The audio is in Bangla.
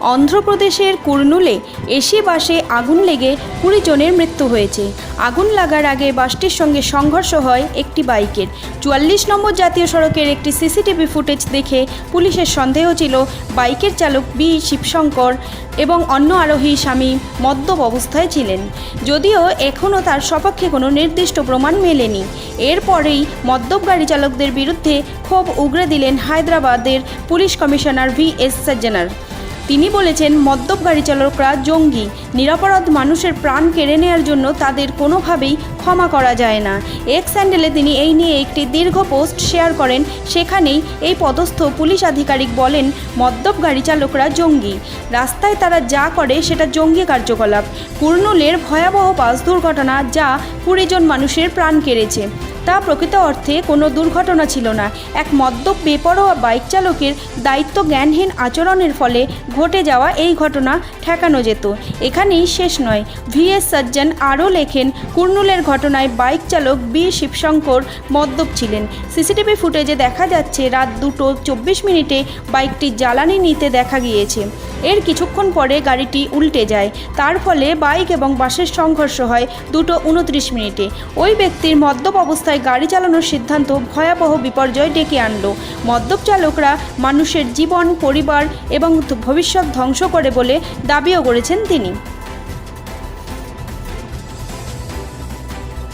অন্ধ্রপ্রদেশের কুর্নুলে এসি বাসে আগুন লেগে কুড়ি জনের মৃত্যু হয়েছে। আগুন লাগার আগে বাসটির সঙ্গে সংঘর্ষ হয় একটি বাইকের। চুয়াল্লিশ নম্বর জাতীয় সড়কের একটি সিসিটিভি ফুটেজ দেখে পুলিশের সন্দেহ ছিল বাইকের চালক বি শিবশঙ্কর এবং অন্য আরোহী স্বামী মদ্যপ অবস্থায় ছিলেন। যদিও এখনও তার সপক্ষে কোনো নির্দিষ্ট প্রমাণ মেলেনি। এরপরেই মদ্যপ গাড়ি চালকদের বিরুদ্ধে ক্ষোভ উগরে দিলেন হায়দ্রাবাদের police commissioner V S Sajjanar. তিনি বলেছেন মদ্যপ গাড়ি চালকরা জঙ্গি। নিরাপরাধ মানুষের প্রাণ কেড়ে নেওয়ার জন্য তাদের কোনোভাবেই ক্ষমা করা যায় না। এক্স স্যান্ডেলে তিনি এই নিয়ে একটি দীর্ঘ পোস্ট শেয়ার করেন। সেখানেই এই পদস্থ পুলিশ আধিকারিক বলেন, মদ্যপ গাড়ি চালকরা জঙ্গি। রাস্তায় তারা যা করে সেটা জঙ্গি কার্যকলাপ। কুর্নুলের ভয়াবহ বাস দুর্ঘটনা যা কুড়ি জন মানুষের প্রাণ কেড়েছে। তা প্রকৃত অর্থে কোনো দুর্ঘটনা ছিল না। এক মদ্যপ বেপরোয়া বাইক চালকের দায়িত্ব জ্ঞানহীন আচরণের ফলে ঘটে যাওয়া এই ঘটনা ঠেকানো যেত। এখানেই শেষ নয়। ভিএস সজ্জন আরও লেখেন, কুর্নুলের ঘটনায় বাইক চালক বি শিবশঙ্কর মদ্যপ ছিলেন। সিসিটিভি ফুটেজে দেখা যাচ্ছে, রাত দুটো চব্বিশ মিনিটে বাইকটি জ্বালানি নিতে দেখা গিয়েছে। এর কিছুক্ষণ পরে গাড়িটি উল্টে যায়। তার ফলে বাইক এবং বাসের সংঘর্ষ হয় দুটো উনত্রিশ মিনিটে। ওই ব্যক্তির মদ্যপ অবস্থায় গাড়ি চালানোর সিদ্ধান্ত ভয়াবহ বিপর্যয় ডেকে আনলো। মদ্যপ চালকরা মানুষের জীবন, পরিবার এবং ভবিষ্যৎ ধ্বংস করে বলে দাবিও করেছেন তিনি।